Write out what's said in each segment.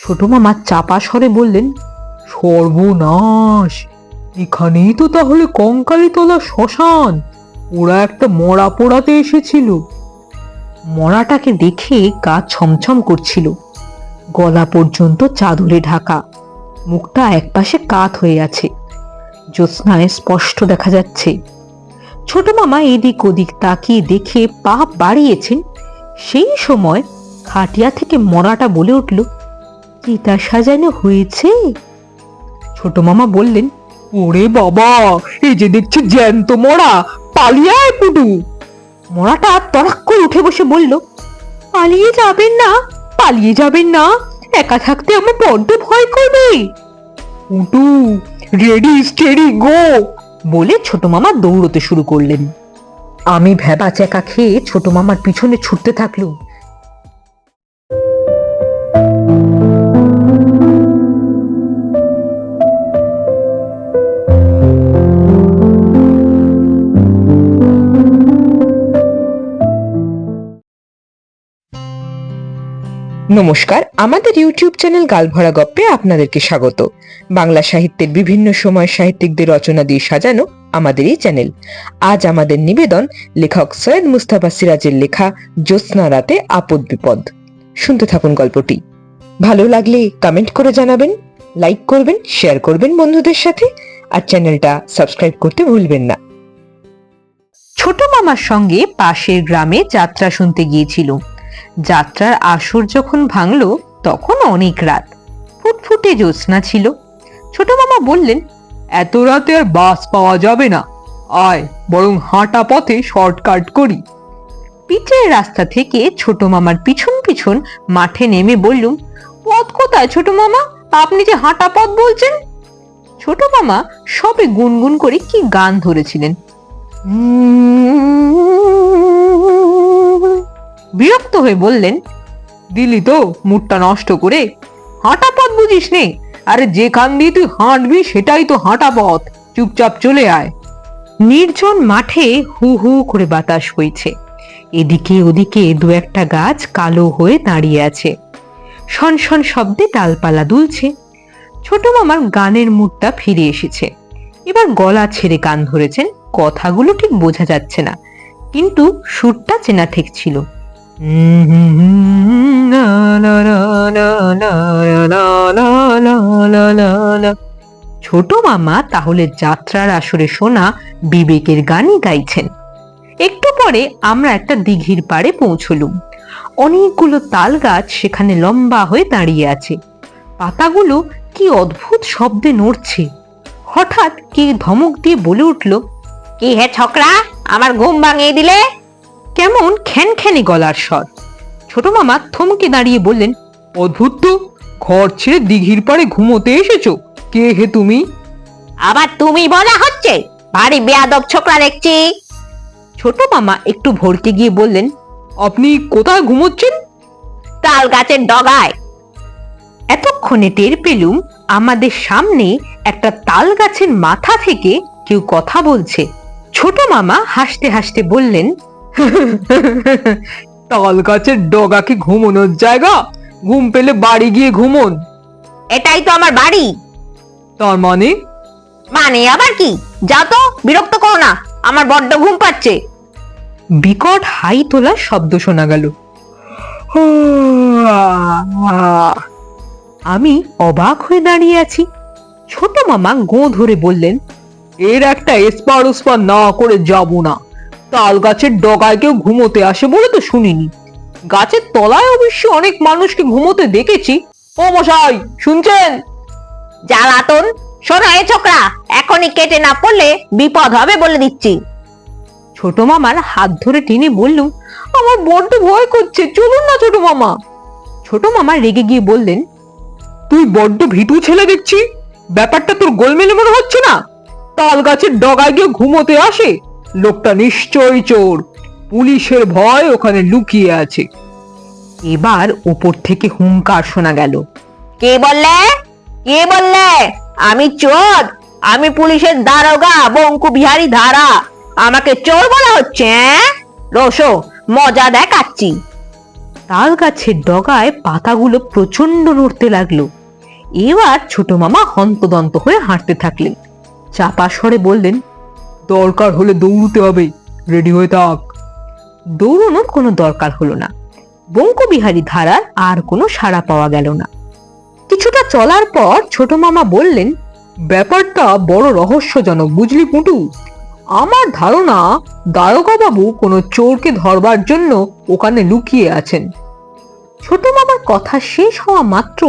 ছোট মামা চাপা স্বরে বললেন, সর্বনাশ! এখানেই তো তাহলে কঙ্কালি তোলা শ্মশান। ওরা একটা মরা পোড়াতে এসেছিল। মরাটাকে দেখে গা ছমছম করছিল। গলা পর্যন্ত চাদরে ঢাকা। মুখটা একপাশে কাত হয়ে আছে। জ্যোৎস্নায় স্পষ্ট দেখা যাচ্ছে। ছোট মামা এদিক ওদিক তাকিয়ে দেখে পা বাড়িয়েছেন। সেই সময় খাটিয়া থেকে মরাটা বলে উঠল চিতা সাজানো হয়েছে? ছোট মামা বললেন, ওরে বাবা, এই যে দেখছি জ্যান্ত মরা, পালিয়ে আয় পুটু। মরাটা তড়াক করে উঠে বসে বলল, পালিয়ে যাবেন না, পালিয়ে যাবেন না, একা থাকতে আমার বড্ড ভয় করবে। পুটু, রেডি, স্টেডি, গো! বলে ছোট মামা দৌড়তে শুরু করলেন। আমি ভেবা চেকা খেয়ে ছোট মামার পিছনে ছুটতে থাকলুম। নমস্কার, আমাদের ইউটিউব চ্যানেল গালভরা গপ্পে আপনাদেরকে স্বাগত। বাংলা সাহিত্যের বিভিন্ন সময় সাহিত্যিকদের রচনা দিয়ে সাজানো আমাদের এই চ্যানেল। আজ আমাদের নিবেদন লেখক সৈয়দ মুস্তাফা সিরাজের লেখা জ্যোৎস্না রাতে আপদ বিপদ। শুনতে থাকুন গল্পটি। ভালো লাগলে কমেন্ট করে জানাবেন লাইক করবেন শেয়ার করবেন বন্ধুদের সাথে, আর চ্যানেলটা সাবস্ক্রাইব করতে ভুলবেন না। ছোট মামার সঙ্গে পাশের গ্রামে যাত্রা শুনতে গিয়েছিল যাত্রার আসর যখন ভাঙলো, তখন অনেক রাত। ফুটফুটে জ্যোৎস্না ছিল। ছোট মামা বললেন, এত রাতে আর বাস পাওয়া যাবে না। আয়, বরং হাঁটা পথে শর্টকাট করি। পিঠের রাস্তা থেকে ছোট মামার পিছন পিছন মাঠে নেমে বললুম, পথ কোথায় ছোট মামা? আপনি যে হাঁটা পথ বলছেন? ছোট মামা সবে গুনগুন করে কি গান ধরেছিলেন। বিরক্ত হয়ে বললেন, দিলি তো মুডটা নষ্ট করে, হাঁটা পথ বুঝিস নে। আরে যেখান দিয়ে তুই হাঁটবি সেটাই তো হাঁটা পথ। চুপচাপ চলে আয়। নির্জন মাঠে হু হু করে বাতাস বইছে এদিকে ওদিকে দু একটা গাছ কালো হয়ে দাঁড়িয়ে আছে। শন শব্দে ডালপালা দুলছে। ছোট মামার গানের মুডটা ফিরে এসেছে। এবার গলা ছেড়ে গান ধরেছেন। কথাগুলো ঠিক বোঝা যাচ্ছে না। কিন্তু সুরটা চেনা ঠেকছিল ছোট মামা তাহলে যাত্রার আসরে শোনা বিবেকের গানই গাইছেন একটু পরে আমরা একটা দিঘির পাড়ে পৌঁছলুম অনেকগুলো তাল গাছ সেখানে লম্বা হয়ে দাঁড়িয়ে আছে পাতাগুলো কি অদ্ভুত শব্দে নড়ছে হঠাৎ কে ধমক দিয়ে বলে উঠল কি হে ছকরা আমার ঘুম ভাঙিয়ে দিলে কেমন খ্যানখ্যানে গলার স্বর। ছোট মামা থমকে দাঁড়িয়ে বললেন অদ্ভুত তো ঘর ছেড়ে দিঘির পাড়ে ঘুমোতে এসেছ। কে হে তুমি? আবার তুমি বলা হচ্ছে ভারী বেয়াদব ছোকরা দেখছি। ছোট মামা একটু ভরকে গিয়ে বললেন আপনি কোথায় ঘুমোচ্ছেন? তাল গাছের ডগায়। এতক্ষণে টের পেলুম আমাদের সামনে একটা তাল গাছের মাথা থেকে কেউ কথা বলছে। ছোট মামা হাসতে হাসতে বললেন তাল গাছের ডগা কি ঘুমোনোর জায়গা? ঘুম পেলে বাড়ি গিয়ে ঘুমোন। এটাই তো আমার বাড়ি। তার মানে? মানে আবার কি? যা তো বিরক্ত করো না আমার বড্ড ঘুম পাচ্ছে। বিকট হাই তোলা শব্দ শোনা গেল। আমি অবাক হয়ে দাঁড়িয়ে আছি। ছোট মামা গো ধরে বললেন এর একটা এসপার ওসপার না করে যাব না। তাল গাছের ডগায় কেউ ঘুমোতে আসে বলে তো শুনিনি। গাছের তলায় অবশ্য অনেক মানুষকে ঘুমোতে দেখেছি। ও মশাই শুনছেন? জ্বালাতন শোনো এ ছোকরা এখনই কেটে না পড়লে বিপদ হবে বলে দিচ্ছি। ছোট মামার হাত ধরে টেনে বললুম আমার বড্ড ভয় করছে চলুন না ছোট মামা। ছোট মামা রেগে গিয়ে বললেন তুই বড্ড ভীতু ছেলে দেখছি ব্যাপারটা তোর গোলমেলে মনে হচ্ছে না? তাল গাছের ডগায় গিয়ে ঘুমোতে আসে লোকটা নিশ্চয়ই চোর। পুলিশের ভয় ওখানে লুকিয়ে আছে। এবার উপর থেকে হুঙ্কার শোনা গেল। কে বললে? কে বললে? আমি চোর। আমি পুলিশের দারোগা বঙ্কু বিহারী ধারা। আমাকে চোর বলা হচ্ছে রোশো মজা দেখাচ্ছি। তাল গাছের ডগায় পাতাগুলো প্রচণ্ড নড়তে লাগল। এবার ছোট মামা হন্তদন্ত হয়ে হাঁটতে থাকলেন। চাপা স্বরে বললেন দরকার হলে দৌড়তে হবে। রেডি হয়ে থাক। দৌড়ানোর কোনো দরকার হলো না। বঙ্কবিহারী ধারার আর কোনো সাড়া পাওয়া গেল না। কিছুটা চলার পর ছোট মামা বললেন ব্যাপারটা বড় রহস্যজনক বুঝলি পুটু? আমার ধারণা দারোগা বাবু কোনো চোরকে ধরবার জন্য ওখানে লুকিয়ে আছেন। ছোট মামার কথা শেষ হওয়া মাত্র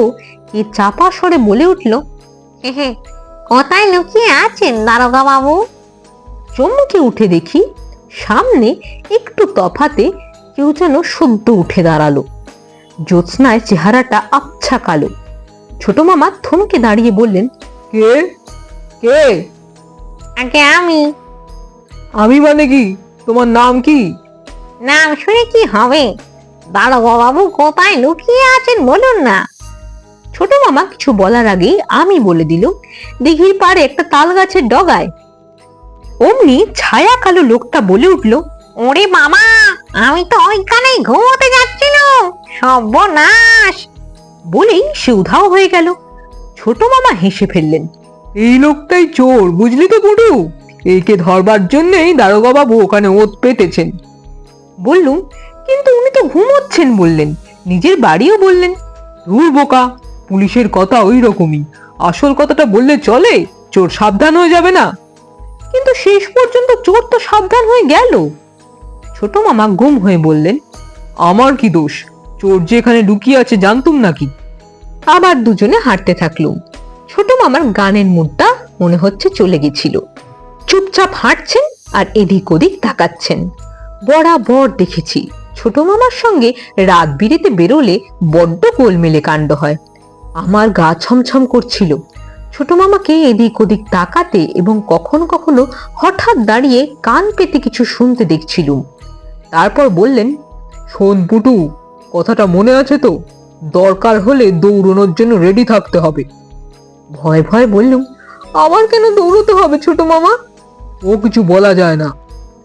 এ চাপা স্বরে বলে উঠল কোথায় লুকিয়ে আছেন দারোগা বাবু চমকে উঠে দেখি সামনে একটু তফাতে কেউ যেন সদ্য উঠে দাঁড়াল। জ্যোৎস্নায় চেহারাটা আবছা কালো। ছোট মামা থমকে দাঁড়িয়ে বললেন কে? কে? আগে আমি। আমি মানে কি? তোমার নাম কি? নাম শুনে কি হবে? বাবু কোথায় লুকিয়ে আছেন বলুন না। ছোট মামা কিছু বলার আগেই আমি বলে দিল দিঘির পাড়ে একটা তাল গাছের ডগায় অমনি ছায়া কালো লোকটা বলে উঠল ওরে মামা আমি তো ওইখানেই ঘুমোতে যাচ্ছিলাম সর্বনাশ! বলেই সে উধাও হয়ে গেল। ছোট মামা হেসে ফেললেন এই লোকটাই চোর বুঝলি তো পুটু একে ধরবার জন্যই দারোগা বাবু ওখানে ওত পেতেছেন। বললুম কিন্তু উনি তো ঘুমোচ্ছেন বললেন। নিজের বাড়িও বললেন ধুর বোকা পুলিশের কথা ওই রকমই। আসল কথাটা বললে চলে চোর সাবধান হয়ে যাবে না? কিন্তু শেষ পর্যন্ত চোর তো সাবধান হয়ে গেল। ছোট মামা গুম হয়ে বললেন, আমার কি দোষ? চোর যে এখানে লুকিয়ে আছে জানতুম নাকি? আবার দুজনে হাঁটতে থাকলুম। ছোট মামার গানের মুডটা মনে হচ্ছে চলে গেছিল। চুপচাপ হাঁটছেন আর এদিক ওদিক তাকাচ্ছেন। বরাবর দেখেছি, ছোট মামার সঙ্গে রাত বিরেতে বেরোলে বড্ড গোলমেলে কাণ্ড হয়। আমার গা ছমছম করছিল। ছোট মামাকে এদিক ওদিক তাকাতে এবং কখনো কখনো হঠাৎ দাঁড়িয়ে কান পেতে কিছু শুনতে দেখছিলুম। তারপর বললেন, শোন পুটু, কথাটা মনে আছে তো? দরকার হলে দৌড়নোর জন্য রেডি থাকতে হবে। ভয় ভয় বললুম, আবার কেন দৌড়তে হবে ছোট মামা? ও কিছু বলা যায় না।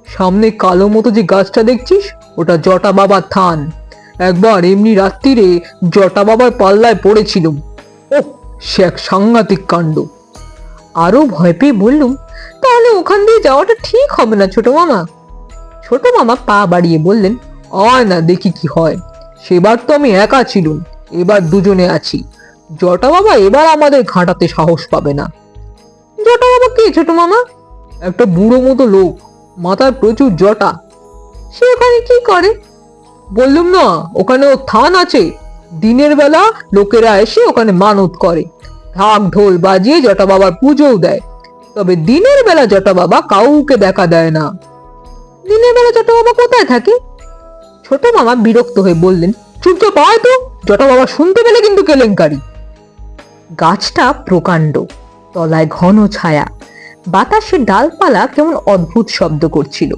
সামনে কালো মতো যে গাছটা দেখছিস, ওটা জটা বাবার থান। একবার এমনি রাত্রিরে জটা বাবার পাল্লায় পড়েছিলুম। সে এক সাংঘাতিক কাণ্ড। আরও ভয় পেয়ে বললুম, তাহলে ওখান দিয়ে যাওয়াটা ঠিক হবে না ছোট মামা। ছোট মামা পা বাড়িয়ে বললেন, আয় না, দেখি কি হয়। সেবার তো আমি একা ছিলুম, এবার দুজনে আছি। জটা বাবা এবার আমাদের ঘাঁটাতে সাহস পাবে না। জটা বাবা কে ছোট মামা? একটা বুড়ো মতো লোক, মাথায় প্রচুর জটা। সে ওখানে কি করে? বললুম না ওখানে ও থান আছে দিনের বেলা লোকেরা এসে ওখানে মানত করে। ঢাক ঢোল বাজিয়ে জটা বাবার পুজোও দেয়। তবে দিনের বেলা জটা বাবা কাউকে দেখা দেয় না। দিনের বেলা জটা বাবা কোথায় থাকে? ছোট মামা বিরক্ত হয়ে বললেন চুপচাপ আয় তো, জটা বাবা শুনতে পেলে কিন্তু কেলেঙ্কারি। গাছটা প্রকাণ্ড, তলায় ঘন ছায়া। বাতাসের ডালপালা কেমন অদ্ভুত শব্দ করছিল।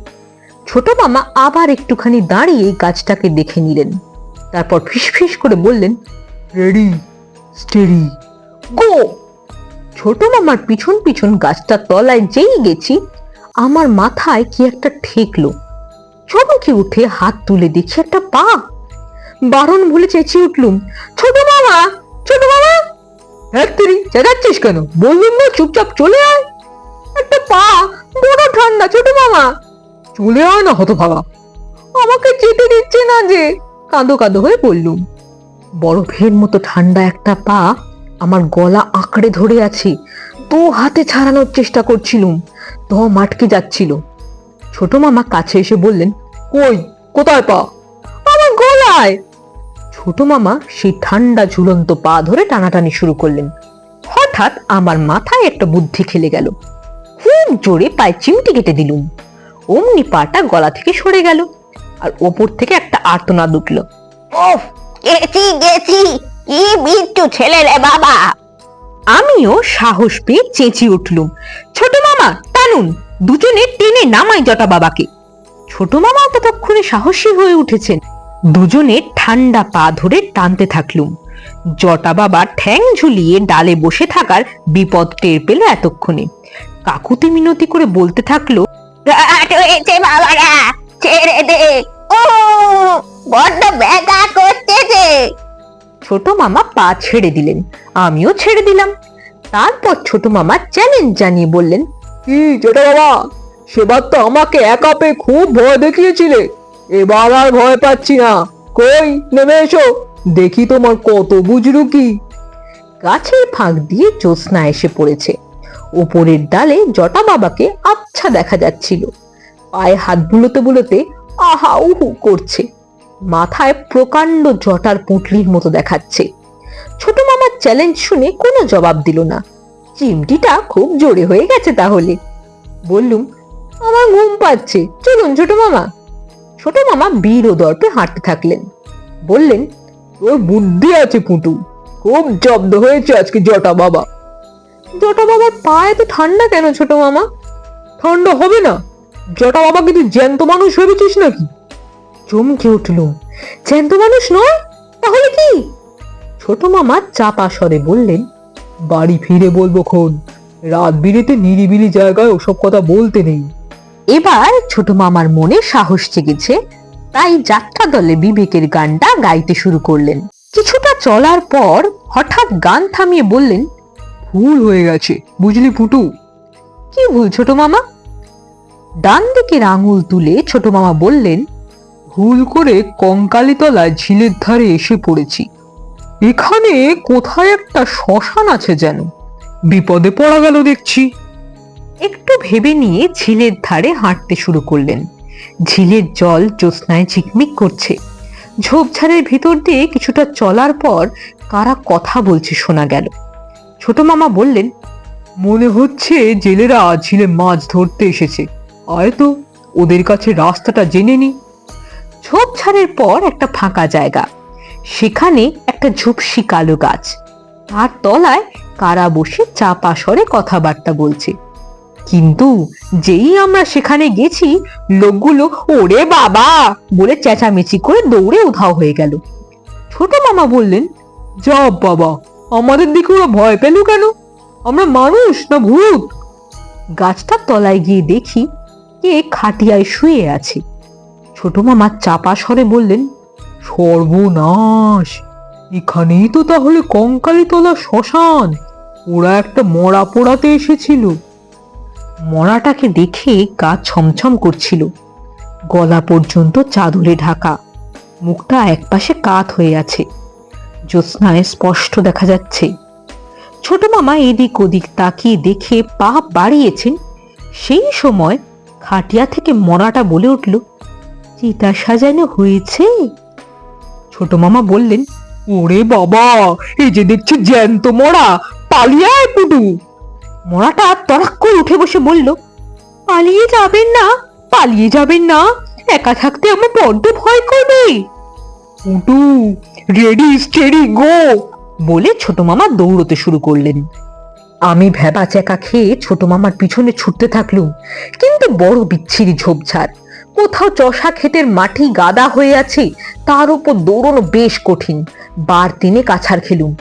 ছোট মামা আবার একটুখানি দাঁড়িয়ে গাছটাকে দেখে নিলেন। তারপর ফিসফিস করে বললেন রেডি স্টেডি গো ছোট মামার পিছন পিছন গাছটার তলায় যেই গেছি, আমার মাথায় কি একটা ঠেকলো। চমকে উঠে হাত তুলে দেখি একটা পা। বারণ ভুলে চেঁচিয়ে উঠলুম, ছোট মামা ছোট মামা হ্যাঁ চেঁচাচ্ছিস কেন? বললুম না, চুপচাপ চলে আয়। একটা পা বড় ঠান্ডা, ছোট মামা। চলে আয় না, হতভাগা। আমাকে যেতে দিচ্ছে না যে। কাঁদো কাঁদো হয়ে বললুম, বরফের মতো ঠান্ডা একটা পা আমার গলা আঁকড়ে ধরে আছে। তো হাতে ছাড়ানোর চেষ্টা করছিলুম দম আটকে যাচ্ছিল। ছোট মামা কাছে এসে বললেন, কই, কোথায় পা? আমার গলায়! ছোট মামা সেই ঠান্ডা ঝুলন্ত পা ধরে টানাটানি শুরু করলেন। হঠাৎ আমার মাথায় একটা বুদ্ধি খেলে গেল। খুব জোরে পায়ে চিমটি কেটে দিলুম। অমনি পাটা গলা থেকে সরে গেল। আর ওপর থেকে একটা আর্তনাদ উঠল ওফ গেছি গেছি। কি বিচ্ছু ছেলে রে বাবা। আমিও সাহস পেয়ে চেঁচিয়ে উঠলুম। ছোট মামা টানুন দুজনে টেনে নামাই জটা বাবাকে। ছোট মামা ততক্ষণে সাহসী হয়ে উঠেছেন। দুজনে ঠান্ডা পা ধরে টানতে থাকলুম। জটা বাবা ঠ্যাং ঝুলিয়ে ডালে বসে থাকার বিপদ টের পেল এতক্ষণে। কাকুতি মিনতি করে বলতে থাকল বাবারা ছেড়ে দে। ও বড্ড ব্যথা করতেছে। ছোট মামা পা ছেড়ে দিলেন আমিও ছেড়ে দিলাম। তারপর ছোট মামা চ্যালেঞ্জ জানিয়ে বললেন কি যেটা বাবা সেবার তো আমাকে একা পেয়ে খুব ভয় দেখিয়েছিলে। এবার আর ভয় পাচ্ছি না। কই নেমে এসো। দেখি তোমার কত বুঝলু কি। গাছের ফাঁক দিয়ে জ্যোৎস্না এসে পড়েছে। ওপরের ডালে জটা বাবাকে আচ্ছা দেখা যাচ্ছিল। পায়ে হাত বুলোতে বুলোতে আহা উহু করছে। মাথায় প্রকাণ্ড জটার পুঁটলির মতো দেখাচ্ছে। ছোট মামার চ্যালেঞ্জ শুনে কোনো জবাব দিল না। চিমটিটা খুব জোরে হয়ে গেছে তাহলে। বললুম, আমার ঘুম পাচ্ছে, চলুন ছোট মামা। ছোট মামা বীর ও দর্পে হাঁটতে থাকলেন। বললেন, তোর বুদ্ধি আছে পুটু, খুব জব্দ হয়েছে আজকে জটা বাবা। জটা বাবার পায়ে তো ঠান্ডা কেন ছোট মামা? ঠান্ডা হবে না। জটা বাবা কিন্তু জ্যান্ত মানুষ ভেবেছিস নাকি? চমকে উঠলুম জ্যান্ত মানুষ নয়? তাহলে কি? ছোট মামা চাপা স্বরে বললেন, বাড়ি ফিরে বলব খন। রাত বিরেতে নিরিবিলি জায়গায় ওসব কথা বলতে নেই। এবার ছোট মামার মনে সাহস জেগেছে, তাই যাত্রা দলে বিবেকের গানটা গাইতে শুরু করলেন। কিছুটা চলার পর হঠাৎ গান থামিয়ে বললেন, ভুল হয়ে গেছে, বুঝলি পুটু কি ভুল ছোট মামা? ডান দিকের আঙুল তুলে ছোট মামা বললেন, ভুল করে কঙ্কালীতলা ঝিলের ধারে এসে পড়েছি। এখানে কোথায় একটা শ্মশান আছে যেন। বিপদে পড়া গেল দেখছি। একটু ভেবে নিয়ে ঝিলের ধারে হাঁটতে শুরু করলেন। ঝিলের জল জ্যোৎস্নায় ঝিকমিক করছে। ঝোপঝাড়ের ভিতর দিয়ে কিছুটা চলার পর কারা কথা বলছে শোনা গেল। ছোট মামা বললেন, মনে হচ্ছে জেলেরা ঝিলে মাছ ধরতে এসেছে। আয় তো, ওদের কাছে রাস্তাটা জেনে নি। ঝোপঝাড়ের পর একটা ফাঁকা জায়গা। সেখানে একটা ঝুপসি কালো গাছ। তার তলায় কারা বসে চাপা স্বরে কথাবার্তা বলছে। কিন্তু যেই আমরা সেখানে গেছি, লোকগুলো, ওরে বাবা! বলে চেঁচামেচি করে দৌড়ে উধাও হয়ে গেল। ছোট মামা বললেন যা বাবা, আমাদের দিকে ওরা ভয় পেল কেন? আমরা মানুষ না ভূত? গাছটার তলায় গিয়ে দেখি কে খাটিয়ায় শুয়ে আছে। ছোট মামা চাপা স্বরে বললেন, সর্বনাশ! এখানেই তো তাহলে কঙ্কালীতলা শ্মশান। ওরা একটা মরা পোড়াতে এসেছিল। মরাটাকে দেখে গা ছমছম করছিল। গলা পর্যন্ত চাদরে ঢাকা। মুখটা একপাশে কাত হয়ে আছে। জ্যোৎস্নায় স্পষ্ট দেখা যাচ্ছে। ছোট মামা এদিক ওদিক তাকিয়ে দেখে পা বাড়িয়েছেন। সেই সময় খাটিয়া থেকে মরাটা বলে উঠল, চিতা সাজানো হয়েছে? ছোট মামা বললেন, ওরে বাবা, এই যে দেখছি জ্যান্ত মরা, পালিয়ে আয় পুটু। মরাটা তরাক করে উঠে বসে বলল, পালিয়ে যাবেন না, পালিয়ে যাবেন না, একা থাকতে আমার বড্ড ভয় করবে। পুটু, রেডি স্টেডি গো বলে ছোট মামা দৌড়তে শুরু করলেন। আমি ভেবা চেকা খেয়ে ছোট মামার পিছনে ছুটতে থাকলুম, কিন্তু বড় বিচ্ছিরি ঝোপঝাড়। কোথাও চষা ক্ষেতের মাটি গাদা হয়ে আছে, তার উপর দৌড়নো বেশ কঠিন। বার তিনে কাছার খেলুম।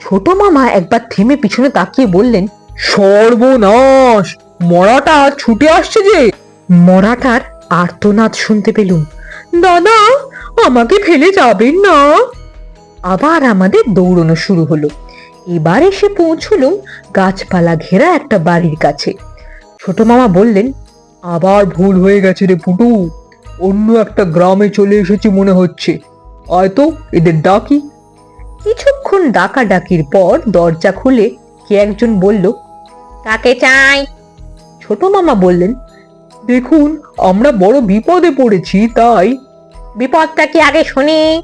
ছোট মামা একবার থেমে পিছনে তাকিয়ে বললেন, সর্বনাশ! মরাটা ছুটে আসছে যে! মরাটার আর্তনাদ শুনতে পেলুম। দাদা, আমাকে ফেলে যাবেন না? আবার আমাদের দৌড়নো শুরু হলো। এবার এসে পৌঁছলুম গাছপালা ঘেরা একটা বাড়ির কাছে। ছোট মামা বললেন, আবার ভুল হয়ে গেছে রে পুটু অন্য একটা গ্রামে চলে এসেছি মনে হচ্ছে। হয়তো এদের ডাকি। কিছুক্ষণ ডাকাডাকির পর দরজা খুলে কে একজন বলল, কাকে চাই? ছোট মামা বললেন, দেখুন, আমরা বড় বিপদে পড়েছি, তাই। বিপদটা কি আগে শুনি?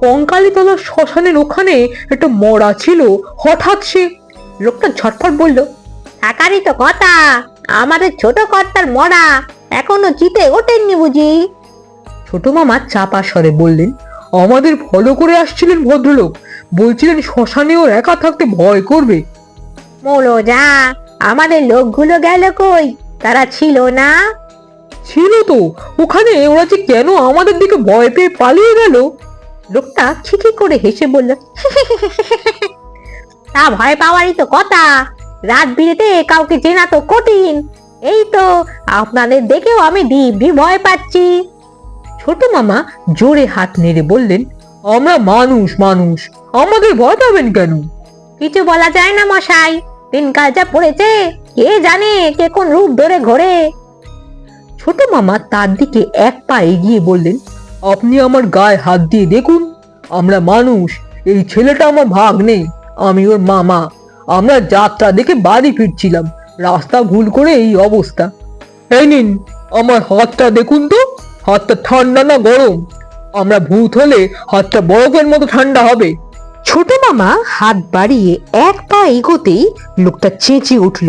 কঙ্কালীতলা শ্মশানের ওখানে একটা মরা ছিল। হঠাৎ সে লোকটা ঝটপট বলল থাকারই তো কথা। আমাদের ছোট কর্তার মরা এখনও জিতে ওঠেননি বুঝি? ছোট মামা চাপা স্বরে বললেন আমাদের ফলো করে আসছিলেন ভদ্রলোক। বলছিলেন শ্মশানে ওর একা থাকতে ভয় করবে। মোলো যা আমাদের লোকগুলো গেল কই? তারা ছিল না? ছিল তো। ওখানে ওরা যে কেন আমাদের দিকে ভয় পেয়ে পালিয়ে গেল? লোকটা খিখি করে হেসে বলল তা ভয় পাওয়ারই তো কথা। রাত বিরেতে কাউকে চেনা তো কঠিন। এই তো আপনাদের দেখেও আমি দিব্যি ভয় পাচ্ছি। ছোট মামা জোরে হাত নেড়ে বললেন, আমরা মানুষ মানুষ, আমাদের ভয় পাবেন কেন? কিছু বলা যায় না মশাই, দিনকাল যা পড়েছে, কে জানে কে কোন রূপ ধরে ঘোরে? ছোট মামা তার দিকে এক পা এগিয়ে বললেন আপনি আমার গায়ে হাত দিয়ে দেখুন, আমরা মানুষ, এই ছেলেটা আমার ভাগ নেই আমি ওর মামা। আমরা যাত্রা দেখে বাড়ি ফিরছিলাম, রাস্তা ভুল করে এই অবস্থা। এই নিন, আমার হাতটা দেখুন তো, হাতটা ঠান্ডা না গরম? আমরা ভূত হলে হাতটা বরফের মতো ঠান্ডা হবে। ছোট মামা হাত বাড়িয়ে এক পা এগোতেই লোকটা চেঁচিয়ে উঠল।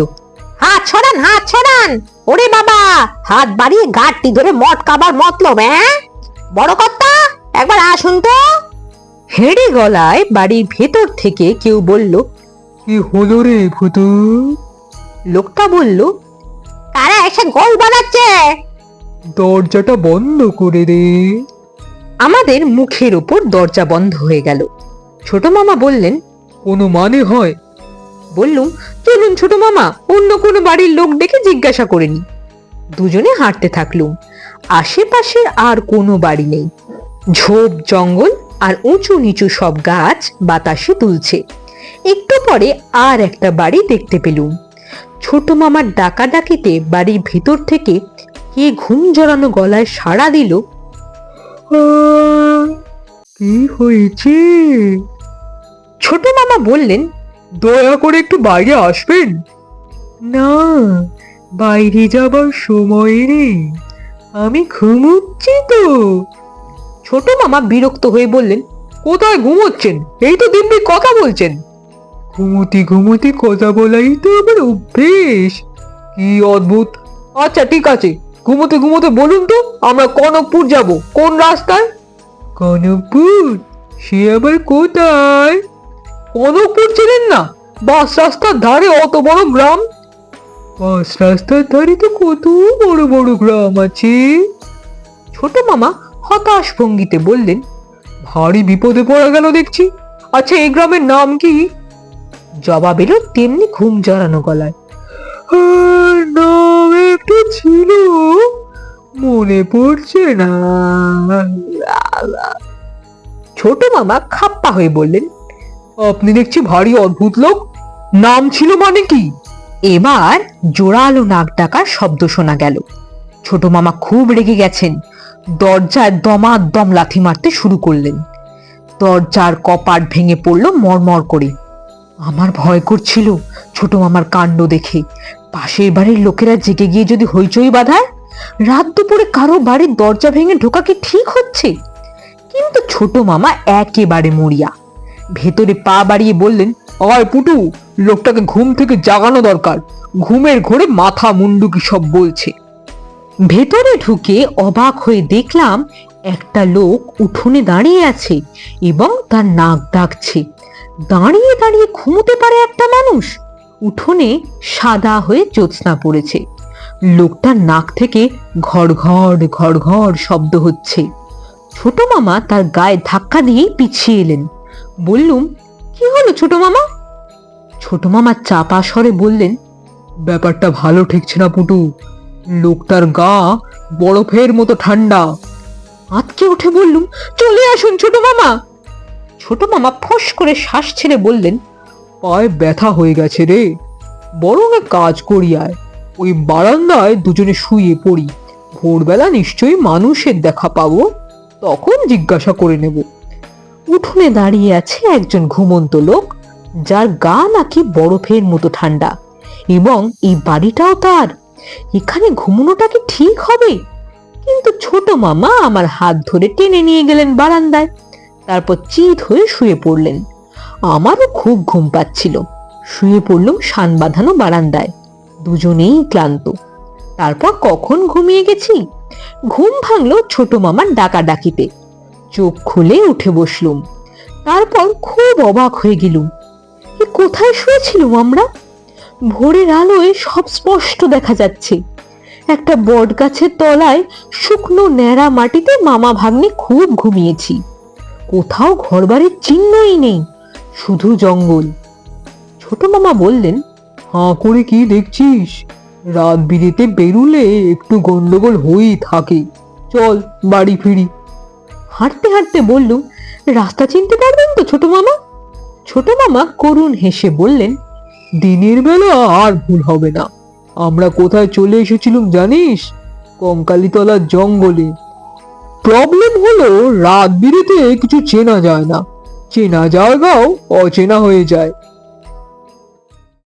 হাত ছড়ান হাত ছড়ান ওরে বাবা, হাত বাড়িয়ে গাঁটটি ধরে মট কাবার মতলব হ্যাঁ বড় কর্তা একবার আসুন তো। হেঁড়ে গলায় বাড়ির ভেতর থেকে কেউ বলল কি হলো রে ভূতু? লোকটা বলল কারা এসে গোল বানাচ্ছে? দরজাটা বন্ধ করে দে। আমাদের মুখের ওপর দরজা বন্ধ হয়ে গেল। ছোট মামা বললেন কোনো মানে হয়? বললুম চলুন ছোট মামা অন্য কোনো বাড়ির লোক ডেকে জিজ্ঞাসা করে নি। দুজনে হাঁটতে থাকলুম। আশেপাশে আর কোনো বাড়ি নেই। ঝোপ, জঙ্গল আর উঁচু নিচু সব গাছ বাতাসে তুলছে একটু পরে আর একটা বাড়ি দেখতে পেলুম। ছোট মামার ডাকাডাকিতে বাড়ির ভেতর থেকে কে ঘুম জড়ানো গলায় সাড়া দিল কি হয়েছে? ছোট মামা বললেন, দয়া করে একটু বাইরে আসবেন? না, বাইরে যাবার সময় নেই। আমি ঘুমোচ্ছি তো। ছোট মামা বিরক্ত হয়ে বললেন, কোথায় ঘুমোচ্ছেন? এই তো দিব্যি কথা বলছেন। ঘুমোতে ঘুমোতে কথা বলাই তো আমার অভ্যেস। কি অদ্ভুত। আচ্ছা ঠিক আছে, ঘুমোতে ঘুমোতে বলুন তো, আমরা কনকপুর যাব। কোন রাস্তায়? কনকপুর? সে আবার কোথায়? কনকপুর ছিলেন না, বাস রাস্তার ধারে অত বড় গ্রাম। বাস রাস্তার ধারে তো কত বড় বড় গ্রাম আছে? ছোট মামা হতাশ ভঙ্গিতে বললেন, ভারী বিপদে পড়া গেল দেখছি। আচ্ছা এই গ্রামের নাম কি? জবাব এলো তেমনি ঘুম জড়ানো গলায়। নাম একটু ছিল, মনে পড়ছে না। ছোট মামা খাপ্পা হয়ে বললেন, আপনি দেখছি ভারী অদ্ভুত লোক। নাম ছিল মানে কি? এবার জোরালো নাক ডাকার শব্দ শোনা গেল। ছোট মামা খুব রেগে গেছেন। দরজায় দমাদম লাথি মারতে শুরু করলেন। দরজার কপাট ভেঙে পড়ল মরমর করে। আমার ভয় করছিল ছোট মামার কাণ্ড দেখে। পাশের বাড়ির লোকেরা জেগে গিয়ে যদি হইচই বাঁধায়, রাত দুপুরে কারও বাড়ির দরজা ভেঙে ঢোকা কি ঠিক হচ্ছে? কিন্তু ছোট মামা একেবারে মরিয়া। ভেতরে পা বাড়িয়ে বললেন আয় পুটু, লোকটাকে ঘুম থেকে জাগানো দরকার। ঘুমের ঘোরে মাথা মুন্ডু কি সব বলছে। ভেতরে ঢুকে অবাক হয়ে দেখলাম একটা লোক উঠোনে দাঁড়িয়ে আছে এবং তার নাক ডাকছে। দাঁড়িয়ে দাঁড়িয়ে ঘুমোতে পারে একটা মানুষ? উঠোনে সাদা হয়ে জ্যোৎস্না পড়েছে। লোকটার নাক থেকে ঘর ঘর ঘর ঘর শব্দ হচ্ছে। ছোট মামা তার গায়ে ধাক্কা দিয়েই পিছিয়ে এলেন। বললুম কি হলো ছোট মামা? ছোট মামা চাপা স্বরে বললেন, ব্যাপারটা ভালো ঠেকছে না পুটু। লোকটার গা বরফের মতো ঠান্ডা। আতকে উঠে বললুম, চলে আসুন ছোট মামা। ছোট মামা ফোঁস করে শ্বাস ছেড়ে বললেন, পায়ে ব্যথা হয়ে গেছে রে। বরং কাজ করি আয়। ওই বারান্দায় দুজনে শুয়ে পড়ি। ভোরবেলা নিশ্চয়ই মানুষের দেখা পাবো, তখন জিজ্ঞাসা করে নেব। উঠোনে দাঁড়িয়ে আছে একজন ঘুমন্ত লোক, যার গা নাকি বরফের মতো ঠান্ডা, এবং এই বাড়িটাও তার। এখানে ঘুমোনোটা কি ঠিক হবে? কিন্তু ছোট মামা আমার হাত ধরে টেনে নিয়ে গেলেন বারান্দায়, তারপর চিত হয়ে শুয়ে পড়লেন। আমারও খুব ঘুম পাচ্ছিল। শুয়ে পড়লুম শান বাঁধানো বারান্দায়। দুজনেই ক্লান্ত। তারপর কখন ঘুমিয়ে গেছি? ঘুম ভাঙলো ছোট মামার ডাকা ডাকিতে চোখ খুলে উঠে বসলুম। তারপর খুব অবাক হয়ে গেলুম। এ কোথায় শুয়েছিলুম আমরা? ভোরের আলোয় সব স্পষ্ট দেখা যাচ্ছে। একটা বট গাছের তলায় শুকনো ন্যাড়া মাটিতে মামা ভাগ্নে খুব ঘুমিয়েছি। কোথাও ঘরবাড়ির চিহ্নই নেই, শুধু জঙ্গল। ছোট মামা বললেন হাঁ করে কি দেখছিস? রাত বিরেতে বেরুলে একটু গন্ডগোল হয়েই থাকে। চল, বাড়ি ফিরি। হাঁটতে হাঁটতে বললুম, রাস্তা চিনতে পারবেন তো ছোট মামা? ছোট মামা করুণ হেসে বললেন, দিনের বেলা আর ভুল হবে না। আমরা কোথায় চলে এসেছিলাম জানিস? কঙ্কালীতলার জঙ্গলে। প্রবলেম হলো রাত বিরেতে কিছু চেনা যায় না। চেনা জায়গাও অচেনা হয়ে যায়।